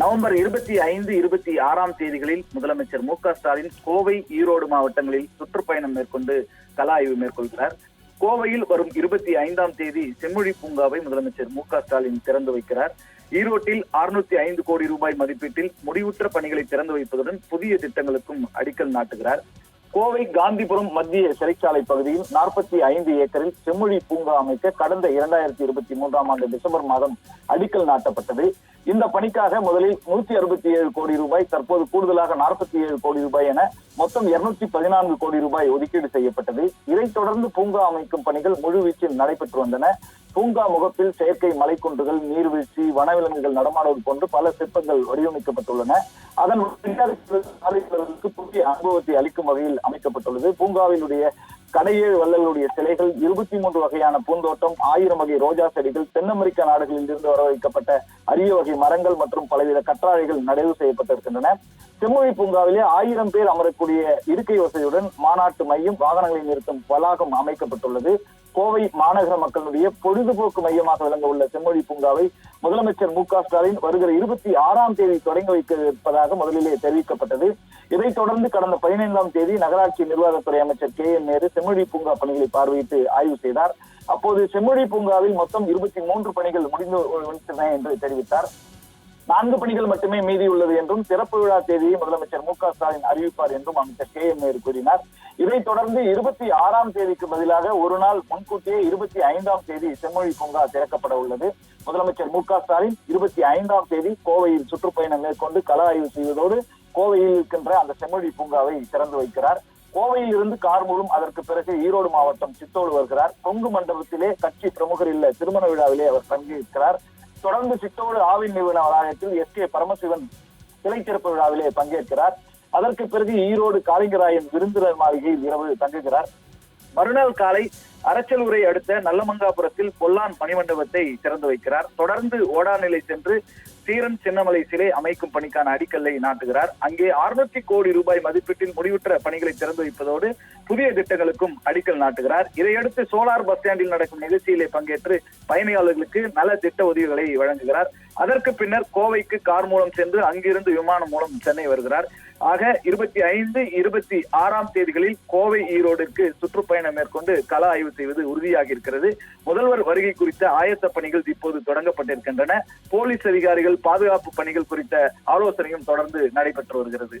November இருபத்தி ஐந்து இருபத்தி ஆறாம் தேதிகளில் முதலமைச்சர் மு ஸ்டாலின் கோவை ஈரோடு மாவட்டங்களில் சுற்றுப்பயணம் மேற்கொண்டு கல ஆய்வு மேற்கொள்கிறார். கோவையில் வரும் இருபத்தி ஐந்தாம் தேதி செம்மொழி பூங்காவை முதலமைச்சர் மு ஸ்டாலின் திறந்து வைக்கிறார். ஈரோட்டில் அறுநூத்தி ஐந்து கோடி ரூபாய் மதிப்பீட்டில் முடிவுற்ற பணிகளை திறந்து வைப்பதுடன் புதிய திட்டங்களுக்கும் அடிக்கல் நாட்டுகிறார். கோவை காந்திபுரம் மத்திய சிறைச்சாலை பகுதியில் நாற்பத்தி ஐந்து ஏக்கரில் செம்மொழி பூங்கா அமைக்க கடந்த இரண்டாயிரத்தி இருபத்தி மூன்றாம் ஆண்டு டிசம்பர் மாதம் அடிக்கல் நாட்டப்பட்டது. இந்த பணிக்காக முதலில் நூத்தி அறுபத்தி ஏழு கோடி ரூபாய் தற்போது கூடுதலாக நாற்பத்தி ஏழு கோடி ரூபாய் என மொத்தம் இருநூத்தி பதினான்கு கோடி ரூபாய் ஒதுக்கீடு செய்யப்பட்டது. இதைத் தொடர்ந்து பூங்கா அமைக்கும் பணிகள் முழுவீச்சில் நடைபெற்று வந்தன. பூங்கா முகப்பில் செயற்கை மலைக்குன்றுகள் நீர்வீழ்ச்சி வனவிலங்குகள் நடமாடுவது போன்று பல சிற்பங்கள் வடிவமைக்கப்பட்டுள்ளன. அதன் பின்னர் புதிய அனுபவத்தை அளிக்கும் வகையில் அமைக்கப்பட்டுள்ளது. பூங்காவினுடைய கடையேழு வள்ளல்களுடைய சிலைகள் இருபத்தி மூன்று வகையான பூந்தோட்டம் ஆயிரம் வகை ரோஜா செடிகள் தென் அமெரிக்க நாடுகளில் இருந்து வரவழைக்கப்பட்ட அரிய வகை மரங்கள் மற்றும் பலவித கற்றாழைகள் நடவு செய்யப்பட்டிருக்கின்றன. செம்மொழி பூங்காவிலே ஆயிரம் பேர் அமரக்கூடிய இருக்கை வசதியுடன் மாநாட்டு மையம் வாகனங்களை நிறுத்தும் வளாகம் அமைக்கப்பட்டுள்ளது. கோவை மாநகர மக்களுடைய பொழுதுபோக்கு மையமாக விளங்க உள்ள செம்மொழி பூங்காவை முதலமைச்சர் மு க ஸ்டாலின் வருகிற இருபத்தி ஆறாம் தேதி தொடங்கி வைக்க இருப்பதாக முதலிலே தெரிவிக்கப்பட்டது. இதைத் தொடர்ந்து கடந்த பதினைந்தாம் தேதி நகராட்சி நிர்வாகத்துறை அமைச்சர் கே என் நேரு செம்மொழி பூங்கா பணிகளை பார்வையிட்டு ஆய்வு செய்தார். அப்போது செம்மொழி பூங்காவில் மொத்தம் இருபத்தி மூன்று பணிகள் முடிந்து என்று தெரிவித்தார். நான்கு பணிகள் மட்டுமே மீதி உள்ளது என்றும் திறப்பு விழா தேதியை முதலமைச்சர் மு க ஸ்டாலின் அறிவிப்பார் என்றும் அமைச்சர் கே எம் நேரு கூறினார். இதைத் தொடர்ந்து இருபத்தி ஆறாம் தேதிக்கு பதிலாக ஒரு நாள் முன்கூட்டியே இருபத்தி ஐந்தாம் தேதி செம்மொழி பூங்கா திறக்கப்பட உள்ளது. முதலமைச்சர் மு க ஸ்டாலின் இருபத்தி ஐந்தாம் தேதி கோவையில் சுற்றுப்பயணம் மேற்கொண்டு கள ஆய்வு செய்வதோடு கோவையில் இருக்கின்ற அந்த செம்மொழி பூங்காவை திறந்து வைக்கிறார். கோவையில் இருந்து கார் மூலம் அதற்கு பிறகு ஈரோடு மாவட்டம் சித்தோடு வருகிறார். கொங்கு மண்டபத்திலே கட்சி பிரமுகர் இல்ல திருமண விழாவிலே அவர் பங்கேற்கிறார். தொடர்ந்து சித்தோடு ஆவின் நிறுவன வளாகத்தில் எஸ் கே பரமசிவன் சிலை திறப்பு விழாவிலே பங்கேற்கிறார். அதற்கு பிறகு ஈரோடு காளிங்கராயன் விருந்தினர் மாளிகையில் இரவு தங்குகிறார். மறுநாள் காலை அரச்சலூரை அடுத்த நல்லமங்காபுரத்தில் பொல்லான் மணிமண்டபத்தை திறந்து வைக்கிறார். தொடர்ந்து ஓடாநிலை சென்று சீரன் சின்னமலை சிலை அமைக்கும் பணிக்கான அடிக்கல்லை நாட்டுகிறார். அங்கே அறுநூத்தி கோடி ரூபாய் மதிப்பீட்டில் முடிவுற்ற பணிகளை திறந்து வைப்பதோடு புதிய திட்டங்களுக்கும் அடிக்கல் நாட்டுகிறார். இதையடுத்து சோலார் பஸ் ஸ்டாண்டில் நடக்கும் நிகழ்ச்சியிலே பங்கேற்று பயணியாளர்களுக்கு நல திட்ட உதவிகளை வழங்குகிறார். அதற்கு பின்னர் கோவைக்கு கார் மூலம் சென்று அங்கிருந்து விமானம் மூலம் சென்னை வருகிறார். ஆக இருபத்தி ஐந்து இருபத்தி ஆறாம் தேதிகளில் கோவை ஈரோடுக்கு சுற்றுப்பயணம் மேற்கொண்டு கள ஆய்வு செய்வது உறுதியாக இருக்கிறது. முதல்வர் வருகை குறித்த ஆயத்த பணிகள் இப்போது தொடங்கப்பட்டிருக்கின்றன. போலீஸ் அதிகாரிகள் பாதுகாப்பு பணிகள் குறித்த ஆலோசனையும் தொடர்ந்து நடைபெற்று வருகிறது.